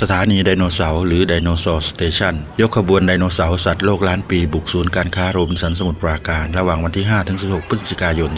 สถานีไดโนเสาร์หรือไดโนเสาร์สเตชันยกขบวนไดโนเสาร์สัตว์โลกล้านปีบุกศูนย์การค้าโรบินสันสมุทรปราการ ระหว่างวันที่ 5 ถึง 16 พฤศจิกายน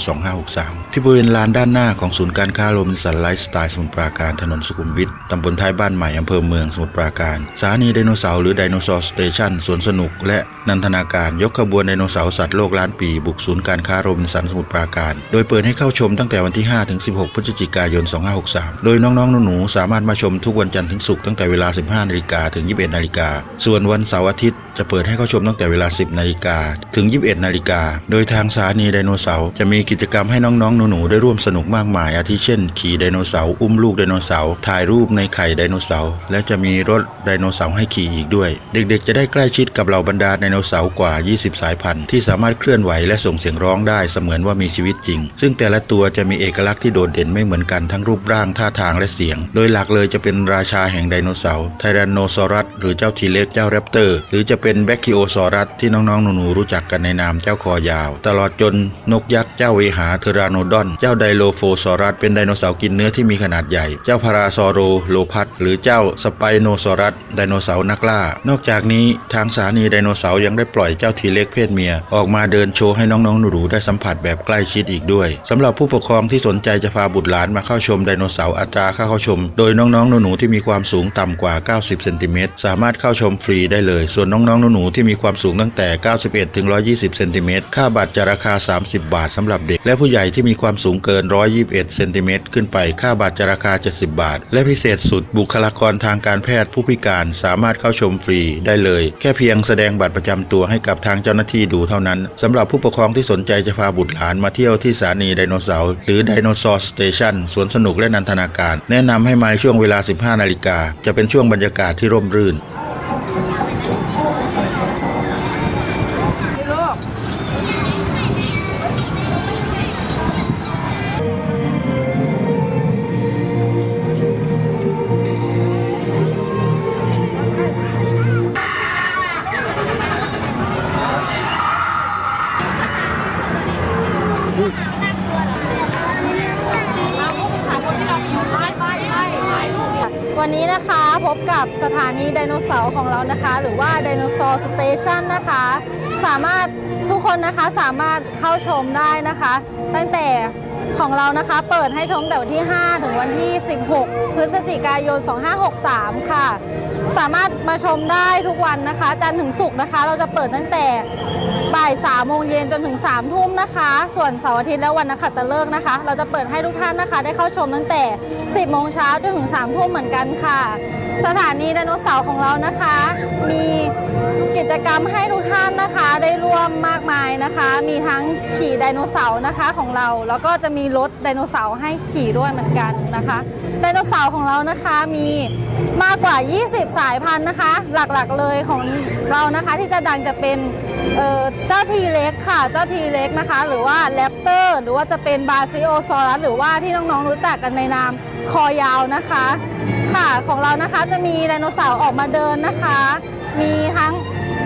2563 ที่บริเวณลานด้านหน้าของศูนย์การค้าโรบินสันไลฟ์สไตล์สมุทรปราการถนนสุขุมวิทตำบลท้ายบ้านใหม่อำเภอเมืองสมุทรปราการสถานีไดโนเสาร์หรือไดโนเสาร์สเตชันสวนสนุกและนันทนาการยกขบวนไดโนเสาร์สัตว์โลกล้านปี บุกศูนย์การค้าโรบินสันสมุทรปราการ โดยเปิดให้เข้าชมตั้งแต่วันที่ 5 ถึง 16 พฤศจิกายน 2563 โดยน้องๆ หนูๆ สามารถมาชมทุกวันจันทร์ถึงศุกร์ตั้งแต่เวลา 15 นาฬิกาถึง 21 นาฬิกา ส่วนวันเสาร์อาทิตย์จะเปิดให้เข้าชมตั้งแต่เวลา 10 นาฬิกาถึง 21 นาฬิกา โดยทางสถานีไดโนเสาร์จะมีกิจกรรมให้น้องๆ หนูๆ ได้ร่วมสนุกมากมาย อาทิเช่น ขี่ไดโนเสาร์ อุ้มลูกไดโนเสาร์ ถ่ายรูปในไข่ไดโนเสาร์ และจะมีรถไดโนเสาร์ให้ขี่อีกด้วย เด็กๆ จะได้ใกล้ชิดกับเหล่าบรรดาไดโนเสาร์กว่า 20 สายพันธุ์ที่สามารถเคลื่อนไหวและส่งเสียงร้องได้เสมือนว่ามีชีวิตจริง ซึ่งแต่ละตัวจะมีเอกลักษณ์ที่โดดเด่นไม่เหมือนกันทั้งรูปร่างท่าทางและเสียง โดยหลักเลยจะเป็นราชาแห่งไดโนเสาร์ไทแรนโนซอรัสหรือเจ้าทีเล็กเจ้าแรปเตอร์ หรือจะเป็นแบคคิโอซอรัสที่น้องๆหนูๆรู้จักกันในนามเจ้าคอยาว ตลอดจนนกยักษ์เจ้าเวหาเทอราโนดอน เจ้าไดโลโฟซอรัสเป็นไดโนเสาร์กินเนื้อที่มีขนาดใหญ่ เจ้าพาราซอโรโลพัสหรือเจ้าสไปโนซอรัสไดโนเสาร์นักล่า นอกจากนี้ทางสถานีไดโนเสาร์ยังได้ปล่อยเจ้าทีเล็กเพศเมีย ออกมาเดินโชว์ให้น้องๆหนูๆได้สัมผัสแบบใกล้ชิดอีกด้วยสำหรับผู้ปกครองที่สนใจจะพาบุตรหลานมาเข้าชมไดโนเสาร์อัตราค่าเข้าชม โดยน้องๆหนูๆที่มีความสูงต่ำกว่า 90 เซนติเมตรสามารถเข้าชมฟรีได้เลย ส่วนน้องๆหนูๆที่มีความสูงตั้งแต่ 91 ถึง 120 เซนติเมตรค่าบัตรจะราคา 30 บาทสำหรับเด็ก และผู้ใหญ่ที่มีความสูงเกิน 121 เซนติเมตรขึ้นไปค่าบัตรจะราคา 70 บาท และพิเศษสุดบุคลากรทางการแพทย์ผู้พิการสามารถเข้าชมฟรีได้เลย แค่เพียงแสดงบัตรประจำตัวให้กับทางเจ้าหน้าที่ดูเท่านั้นสำหรับผู้ปกครองที่สนใจจะพาบุตรหลานมาเที่ยวที่สถานีไดโนเสาร์หรือไดโนเสาร์สเตชันสวนสนุกและนันทนาการ แนะนำให้มาช่วงเวลา 15 นาฬิกาจะเป็นช่วงบรรยากาศที่ร่มรื่น วันนี้นะคะพบกับสถานีไดโนเสาร์ของเรานะคะ หรือว่าไดโนเสาร์สเตชันนะคะ สามารถทุกคนนะคะสามารถเข้าชมได้นะคะ ตั้งแต่ของเรานะคะ เปิดให้ชมแต่วันที่ 5 ถึงวันที่ 16 พฤศจิกายน 2563 ค่ะ สามารถมาชมได้ทุกวันนะคะ จันทร์ถึงศุกร์นะคะ เราจะเปิดตั้งแต่ บ่าย3โมงเย็นจนถึง3ทุ่มนะคะ ส่วนเสาร์อาทิตย์และวันนักขัตฤกษ์นะคะ เราจะเปิดให้ทุกท่านนะคะ ได้เข้าชมตั้งแต่ 10โมงเช้าจนถึง3ทุ่มเหมือนกันค่ะ สถานีไดโนเสาร์ของเรานะคะ มีกิจกรรมให้ทุกท่านนะคะได้ร่วมมากมายนะคะ มีทั้งขี่ไดโนเสาร์นะคะของเรา แล้วก็จะมีรถไดโนเสาร์ให้ขี่ด้วยเหมือนกันนะคะไดโนเสาร์ของเรานะคะมีมากกว่า 20 สายพันธุ์นะคะ หลักๆเลยของเรานะคะที่จะดังจะเป็นเจ้าทีเล็กค่ะ เจ้าทีเล็กนะคะ หรือว่าแรปเตอร์ หรือว่าจะเป็นบาซิโอซอรัสหรือว่าที่น้องๆรู้จักกันในนามคอยาวนะคะ ค่ะ ของเรานะคะจะมีไดโนเสาร์ออกมาเดินนะคะ มีทั้ง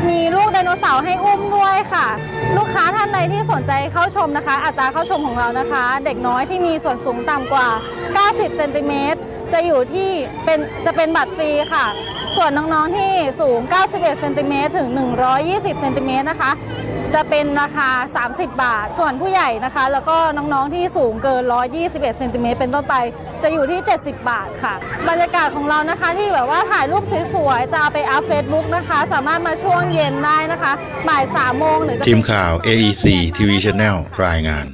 มีลูกไดโนเสาร์ให้อุ้มด้วยค่ะ ลูกค้าท่านใดที่สนใจเข้าชมนะคะ อัตราเข้าชมของเรานะคะ เด็กน้อยที่มีส่วนสูงต่ำกว่า 90 เซนติเมตรจะอยู่ที่เป็นจะเป็นบัตรฟรีค่ะ ส่วนน้องๆที่สูง 91 เซนติเมตรถึง 120 เซนติเมตรนะคะ จะเป็นราคา 30 บาท ส่วนผู้ใหญ่นะคะ แล้วก็น้องๆที่สูงเกิน 121เซนติเมตรเป็นต้นไป จะอยู่ที่ 70 บาทค่ะ บรรยากาศของเรานะคะที่แบบว่าถ่ายรูปสวยๆ จะเอาไปอัพเฟซบุ๊กนะคะ สามารถมาช่วงเย็นได้นะคะ บ่าย3โมงหรือทีมข่าว AEC TV Channel รายงาน